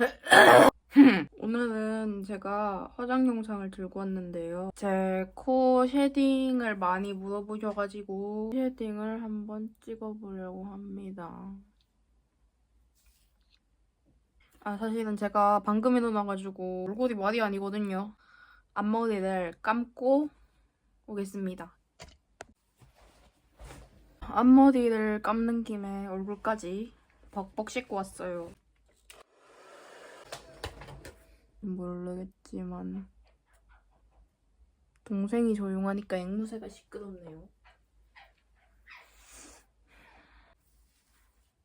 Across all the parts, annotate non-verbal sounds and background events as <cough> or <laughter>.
<laughs> 오늘은 제가 화장 영상을 들고 왔는데요. 제 코 쉐딩을 많이 물어보셔가지고 쉐딩을 한번 찍어보려고 합니다. 아 사실은 제가 방금 일어나가지고 얼굴이 말이 아니거든요. 앞머리를 감고 오겠습니다. 앞머리를 감는 김에 얼굴까지 벅벅 씻고 왔어요. 모르겠지만 동생이 조용하니까 앵무새가 시끄럽네요.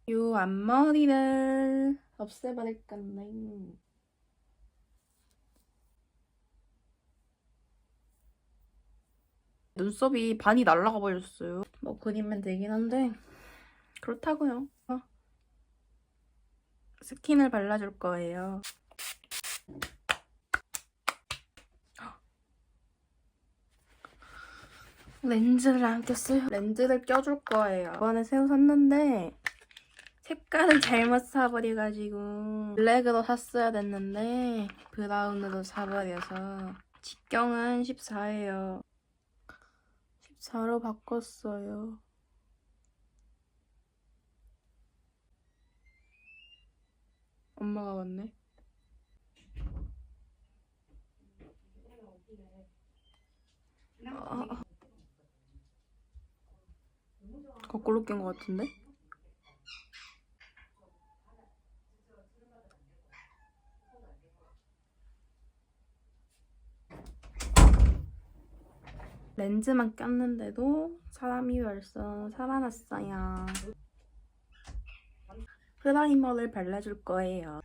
요 앞머리를 없애버릴 건데 눈썹이 반이 날라가 버렸어요. 뭐 그리면 되긴 한데 그렇다고요. 어. 스킨을 발라줄 거예요. 렌즈를 안 꼈어요. 렌즈를 껴줄 거예요. 이번에 새우 샀는데 색깔을 잘못 사버려가지고 블랙으로 샀어야 됐는데 브라운으로 사버려서 직경은 14예요. 14로 바꿨어요. 엄마가 왔네. 아, 아. 거꾸로 낀 것 같은데? 렌즈만 꼈는데도 사람이 벌써 살아났어요. 프라이머를 발라줄 거예요.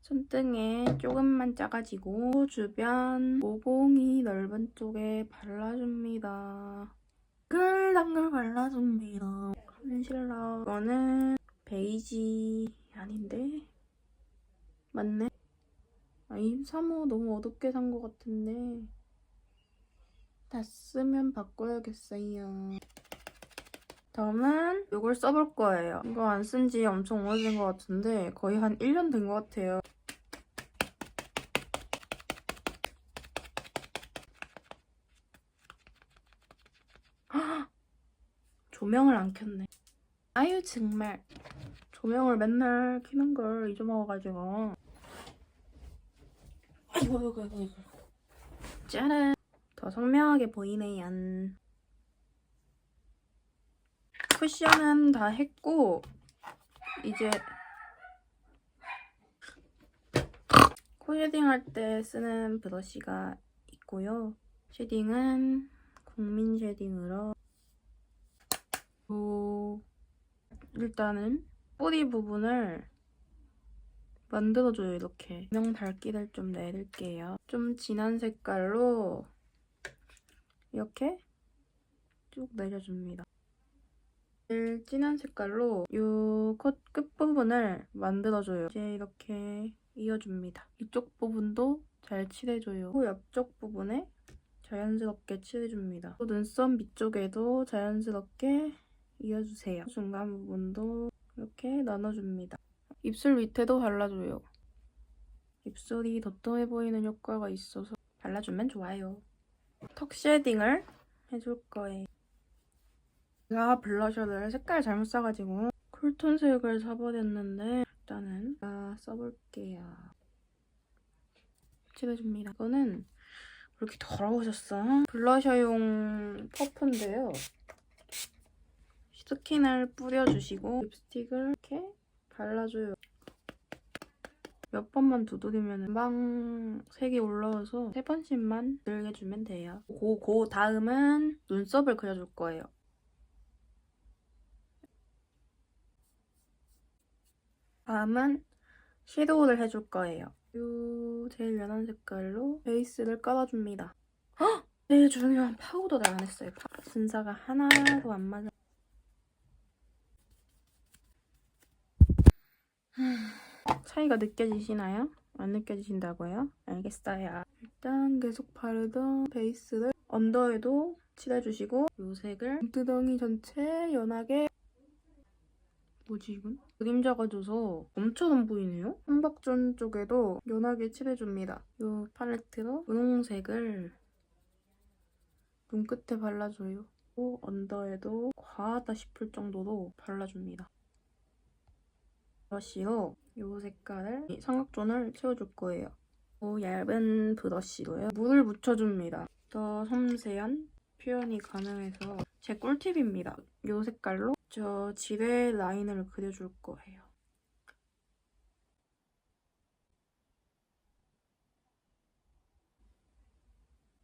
손등에 조금만 짜가지고 주변 모공이 넓은 쪽에 발라줍니다. 끌당글 발라줍니다. 컨실러 이거는 베이지 아닌데? 맞네? 아, 23호 너무 어둡게 산 것 같은데 다 쓰면 바꿔야겠어요. 다음은 이걸 써볼 거예요. 이거 안 쓴 지 엄청 오래된 것 같은데 거의 한 1년 된 것 같아요. 조명을 안 켰네. 아유 정말. 조명을 맨날 켜는 걸 잊어먹어가지고. 아이고 아이고 아이고 아이고. 짜란. 더 선명하게 보이네요. 쿠션은 다 했고 이제 코 쉐딩 할 때 쓰는 브러쉬가 있고요. 쉐딩은 국민 쉐딩으로 오, 일단은 뿌리 부분을 만들어줘요 이렇게. 명 밝기를 좀 내릴게요. 좀 진한 색깔로 이렇게 쭉 내려줍니다. 제일 진한 색깔로 이콧 끝부분을 만들어줘요. 이제 이렇게 이어줍니다. 이쪽 부분도 잘 칠해줘요. 코 옆쪽 부분에 자연스럽게 칠해줍니다. 또 눈썹 밑쪽에도 자연스럽게 이어주세요 중간 부분도 이렇게 나눠줍니다 입술 밑에도 발라줘요. 입술이 도톰해 보이는 효과가 있어서 발라주면 좋아요. 턱 쉐딩을 해줄 거예요. 제가 블러셔를 색깔 잘못 사가지고 쿨톤 색을 사버렸는데 일단은 아, 써볼게요. 칠해줍니다. 이거는 왜 이렇게 더러워졌어? 블러셔용 퍼프인데요. 스킨을 뿌려주시고 립스틱을 이렇게 발라줘요. 몇 번만 두드리면 금방 색이 올라와서 세 번씩만 들게 주면 돼요. 그, 그 다음은 눈썹을 그려줄 거예요. 다음은 섀도우를 해줄 거예요. 요 제일 연한 색깔로 베이스를 깔아줍니다. 헉! <gasps> 제일 중요한 파우더를 안 했어요. 순서가 하나도 안 맞아. 차이가 느껴지시나요? 안 느껴지신다고요? 알겠어요. 일단 계속 바르던 베이스를 언더에도 칠해주시고 이 색을 눈두덩이 전체 연하게 뭐지 이건? 그림자가 져서 엄청 안 보이네요? 삼각존 쪽에도 연하게 칠해줍니다. 이 팔레트로 분홍색을 눈끝에 발라줘요. 또 언더에도 과하다 싶을 정도로 발라줍니다. 브러쉬로 이 색깔을 이 삼각존을 채워줄 거예요. 또 얇은 브러쉬로요. 물을 묻혀줍니다. 더 섬세한 표현이 가능해서 제 꿀팁입니다. 이 색깔로 저 지뢰 라인을 그려줄 거예요.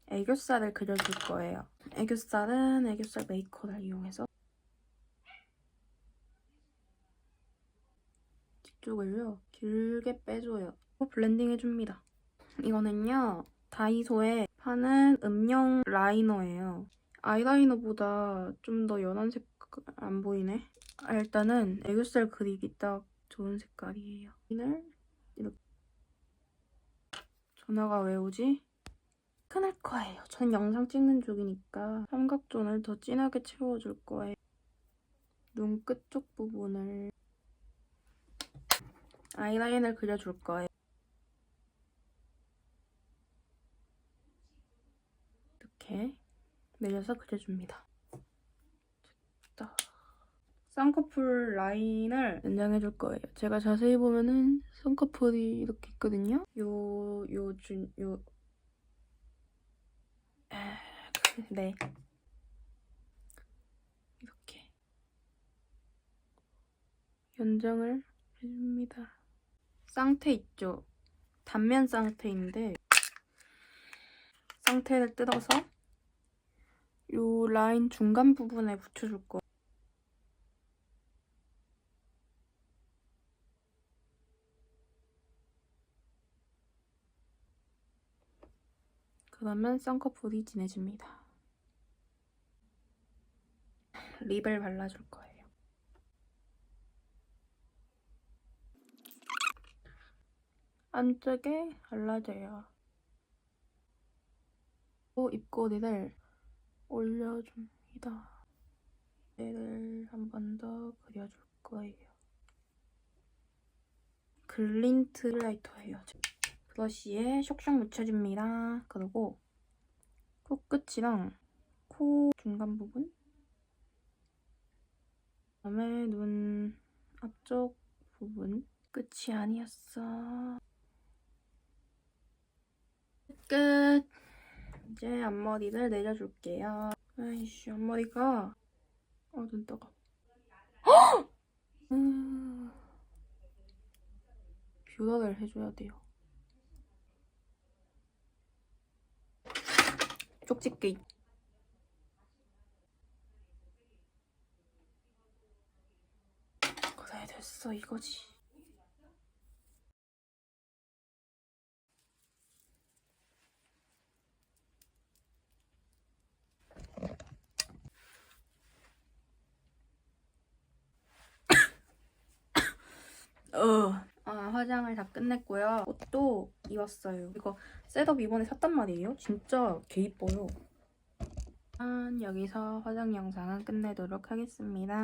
애교살을 그려줄 거예요. 애교살은 애교살 메이커를 이용해서 뒤쪽을요 길게 빼줘요. 블렌딩 해줍니다. 이거는요 다이소에 파는 음영 라이너예요. 아이라이너보다 좀 더 연한 색깔 안 보이네. 아, 일단은 애교살 그리기 딱 좋은 색깔이에요. 이를 이렇게 전화가 왜 오지? 큰할 거예요. 전 영상 찍는 중이니까 삼각존을 더 진하게 채워줄 거예요. 눈 끝쪽 부분을 아이라인을 그려줄 거예요. 이렇게 내려서 그려줍니다. 됐다. 쌍꺼풀 라인을 연장해줄 거예요. 제가 자세히 보면은 쌍꺼풀이 이렇게 있거든요. 요, 요, 준, 요. 아, 네. 이렇게. 연장을 해줍니다. 쌍태 있죠? 단면 쌍태인데, 쌍태를 뜯어서 요 라인 중간 부분에 붙여줄 거예요. 그러면 쌍꺼풀이 진해집니다. 립을 발라줄 거예요. 안쪽에 발라줘요. 또 입꼬리를 올려줍니다. 얘를 한 번 더 그려줄 거예요. 글린트 라이터예요. 브러쉬에 쇽쇽 묻혀줍니다. 그리고 코끝이랑 코 중간 부분 그다음에 눈 앞쪽 부분 끝이 아니었어. 끝! 이제 앞머리를 내려줄게요. 아이씨, 앞머리가 어, 눈 떠가. <gasps> 음... 뷰러를 해줘야 돼요. 쪽집게. 그래, 됐어, 이거지. 어. 아, 화장을 다 끝냈고요. 옷도 입었어요. 이거 셋업 이번에 샀단 말이에요. 진짜 개 이뻐요. 아, 여기서 화장 영상은 끝내도록 하겠습니다.